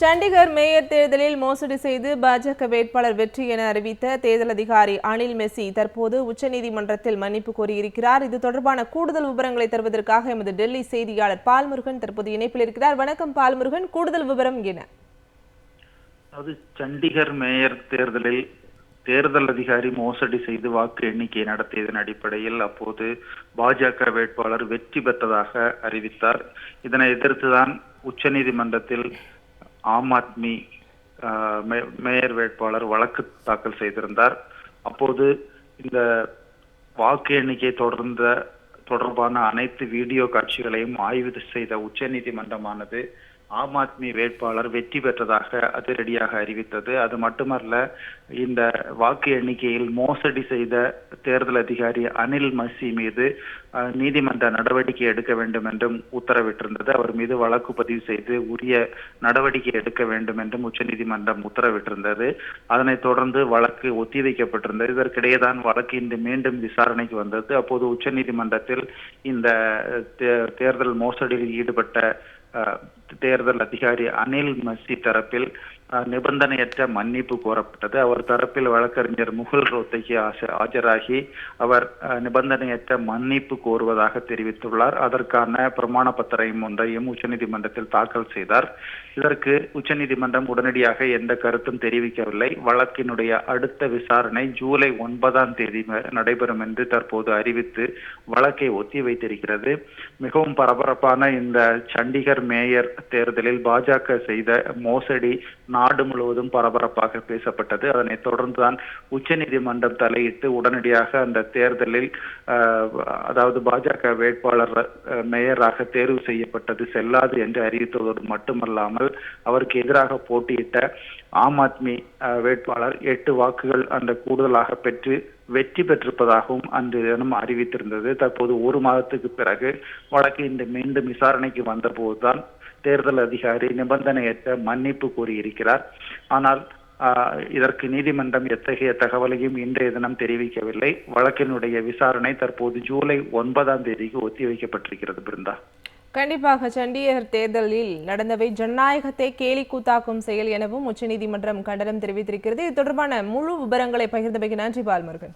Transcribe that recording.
Chandigarh mayor தேர்தலில் மோசடி செய்து பாஜக வேட்பாளர் வெற்றி என அறிவித்த தேர்தல் அதிகாரி அனில் மெஸ்ஸி தற்போது உச்சநீதிமன்றத்தில் மன்னிப்பு கோரியிருக்கிறார். இது தொடர்பான கூடுதல் விவரங்களை தருவதற்காக எமது டெல்லி செய்தியாளர் பால்முருகன் தற்போது இணைப்பில் இருக்கிறார். வணக்கம் பால்முருகன். கூடுதல் விவரம் என்ன? அதாவது சண்டிகர் மேயர் தேர்தலில் தேர்தல் அதிகாரி மோசடி செய்து வாக்கு எண்ணிக்கை நடத்தியதன் அடிப்படையில் அப்போது பாஜக வேட்பாளர் வெற்றி பெற்றதாக அறிவித்தார். இதனை எதிர்த்துதான் உச்சநீதிமன்றத்தில் ஆம் ஆத்மி மே- மேயர் வேட்பாளர் வழக்கு தாக்கல் செய்திருந்தார். அப்போது இந்த வாக்கு எண்ணிக்கை தொடர்ந்த தொடர்பான அனைத்து வீடியோ காட்சிகளையும் ஆய்வு செய்த உச்சநீதிமன்றமானது ஆம் ஆத்மி வேட்பாளர் வெற்றி பெற்றதாக அதிரடியாக அறிவித்தது. அது மட்டுமல்ல இந்த வாக்கு எண்ணிக்கையில் மோசடி செய்த தேர்தல் அதிகாரி அனில் மசி மீது அஹ், நீதிமன்ற நடவடிக்கை எடுக்க வேண்டும் என்றும் உத்தரவிட்டிருந்தது. அவர் மீது வழக்கு பதிவு செய்து உரிய நடவடிக்கை எடுக்க வேண்டும் என்றும் உச்சநீதிமன்றம் உத்தரவிட்டிருந்தது. அதனைத் தொடர்ந்து வழக்கு ஒத்திவைக்கப்பட்டிருந்தது. இதற்கிடையே தான் வழக்கு இன்று மீண்டும் விசாரணைக்கு வந்தது. அப்போது உச்சநீதிமன்றத்தில் இந்த தே- தேர்தல் மோசடியில் ஈடுபட்ட தேர்தல் அதிகாரி அனில் மசி தரப்பில் நிபந்தனையற்ற மன்னிப்பு கோரப்பட்டது. அவர் தரப்பில் வழக்கறிஞர் முகுல் ரோத்தகி ஆஜராகி அவர் நிபந்தனையற்ற மன்னிப்பு கோருவதாக தெரிவித்துள்ளார். அதற்கான பிரமாண பத்திரையும் ஒன்றையும் உச்சநீதிமன்றத்தில் தாக்கல் செய்தார். இதற்கு உச்சநீதிமன்றம் உடனடியாக எந்த கருத்தும் தெரிவிக்கவில்லை. வழக்கினுடைய அடுத்த விசாரணை ஜூலை ஒன்பதாம் தேதி நடைபெறும் என்று தற்போது அறிவித்து வழக்கை ஒத்தி வைத்திருக்கிறது. மிகவும் பரபரப்பான இந்த சண்டிகர் மேயர் தேர்தலில் பாஜக செய்த மோசடி நாடு முழுவதும் பரபரப்பாக பேசப்பட்டது. அதனைத் தொடர்ந்துதான் உச்சநீதிமன்றம் தலையிட்டு உடனடியாக அந்த தேர்தலில் ஆஹ், அதாவது பாஜக வேட்பாளர் மேயராக தேர்வு செய்யப்பட்டது செல்லாது என்று அறிவித்ததோடு மட்டுமல்லாமல் அவருக்கு எதிராக போட்டியிட்ட ஆம் ஆத்மி அஹ், வேட்பாளர் எட்டு வாக்குகள் அந்த கூடுதலாக பெற்று வெற்றி பெற்றிருப்பதாகவும் அன்று தினம் அறிவித்திருந்தது. தற்போது ஒரு மாதத்துக்கு பிறகு வழக்கு இந்த மீண்டும் விசாரணைக்கு வந்தபோதுதான் தேர்தல் அதிகாரி நிபந்தனையற்ற மன்னிப்பு கூறியிருக்கிறார். ஆனால் ஆஹ், இதற்கு நீதிமன்றம் எத்தகைய தகவலையும் இன்றைய தினம் தெரிவிக்கவில்லை. வழக்கினுடைய விசாரணை தற்போது ஜூலை ஒன்பதாம் தேதிக்கு ஒத்திவைக்கப்பட்டிருக்கிறது பிருந்தா. கண்டிப்பாக சண்டிகர் தேர்தலில் நடந்தவை ஜனநாயகத்தை கேலி கூத்தாக்கும் செயல் எனவும் உச்சநீதிமன்றம் கண்டனம் தெரிவித்திருக்கிறது. இது தொடர்பான முழு விவரங்களை பகிர்ந்தமைக்கு நன்றி பால்முருகன்.